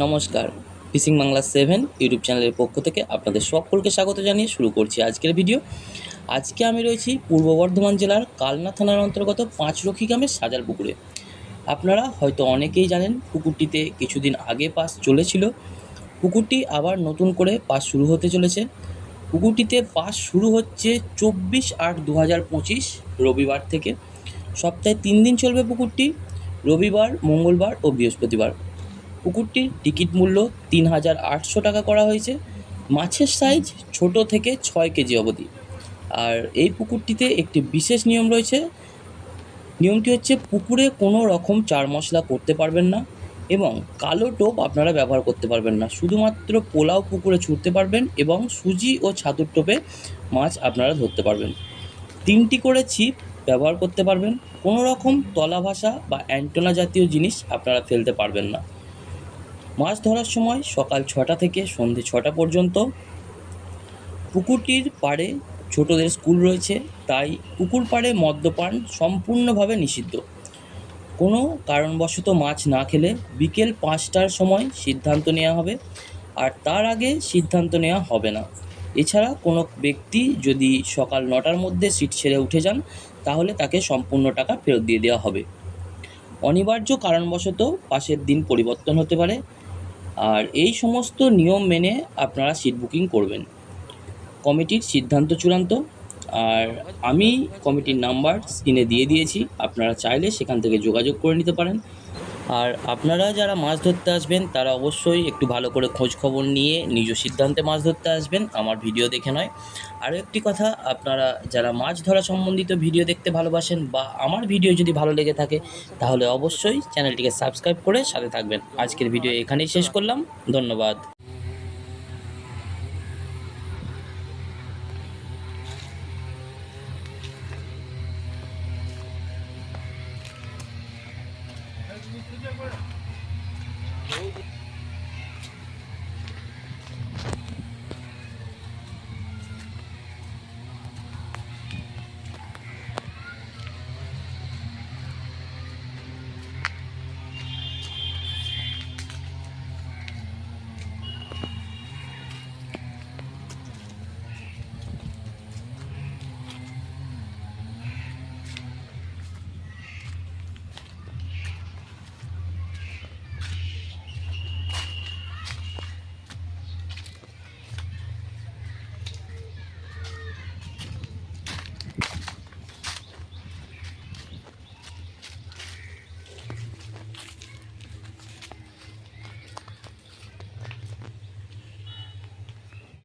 নমস্কার। Fishing Bangla seven YouTube চ্যানেলের পক্ষ থেকে আপনাদের সকলকে স্বাগত জানিয়ে শুরু করছি আজকের ভিডিও আজকে আমি রয়েছি পূর্ব বর্ধমান জেলার কালনা থানার অন্তর্গত পাঁচরক্ষী গ্রামের সাজার পুকুরে। আপনারা হয়তো অনেকেই জানেন, পুকুরটিতে কিছুদিন আগে পাস চলেছিল। পুকুরটি আবার নতুন করে পাস শুরু হতে চলেছে। পুকুরটিতে পাস শুরু হচ্ছে চব্বিশ আট দু হাজার পঁচিশ রবিবার থেকে। সপ্তাহে তিন দিন চলবে পুকুরটি। রবিবার, মঙ্গলবার ও বৃহস্পতিবার। পুকুরটির টিকিট মূল্য তিন হাজার আটশো টাকা করা হয়েছে। মাছের সাইজ ছোট থেকে ছয় কেজি অবধি। আর এই পুকুরটিতে একটি বিশেষ নিয়ম রয়েছে। নিয়মটি হচ্ছে পুকুরে কোনো রকম চার মশলা করতে পারবেন না এবং কালো টোপ আপনারা ব্যবহার করতে পারবেন না। শুধুমাত্র পোলাও পুকুরে ছুটতে পারবেন এবং সুজি ও ছাতুর টোপে মাছ আপনারা ধরতে পারবেন। তিনটি করে ছিপ ব্যবহার করতে পারবেন। কোনো রকম তলা ভাষা বা অ্যান্টোনা জাতীয় জিনিস আপনারা ফেলতে পারবেন না। মাছ ধরার সময় সকাল ছটা থেকে সন্ধে ছটা পর্যন্ত পুকুরটির পাড়ে ছোটদের স্কুল রয়েছে। তাই পুকুর পাড়ে মদ্যপান সম্পূর্ণভাবে নিষিদ্ধ। কোনো কারণবশত মাছ না খেলে বিকেল পাঁচটার সময় সিদ্ধান্ত নেওয়া হবে, আর তার আগে সিদ্ধান্ত নেওয়া হবে না। এছাড়া কোনো ব্যক্তি যদি সকাল নটার মধ্যে সিট ছেড়ে উঠে যান, তাহলে তাকে সম্পূর্ণ টাকা ফেরত দিয়ে দেওয়া হবে। অনিবার্য কারণবশত পাশের দিন পরিবর্তন হতে পারে। আর এই সমস্ত নিয়ম মেনে আপনারা সিট বুকিং করবেন। কমিটির সিদ্ধান্ত চূড়ান্ত। আর আমি কমিটির নাম্বার স্ক্রিনে দিয়ে দিয়েছি। আপনারা চাইলে সেখান থেকে যোগাযোগ করে নিতে পারেন। আর আপনারা যারা মাছ ধরতে আসবেন, তারা অবশ্যই একটু ভালো করে খোঁজ খবর নিয়ে নিজ সিদ্ধান্তে মাছ ধরতে আসবেন। আমার ভিডিও দেখে নয়। আরও একটি কথা, আপনারা যারা মাছ ধরা সম্বন্ধিত ভিডিও দেখতে ভালোবাসেন বা আমার ভিডিও যদি ভালো লেগে থাকে, তাহলে অবশ্যই চ্যানেলটিকে সাবস্ক্রাইব করে সাথে থাকবেন। আজকের ভিডিও এখানেই শেষ করলাম। ধন্যবাদ।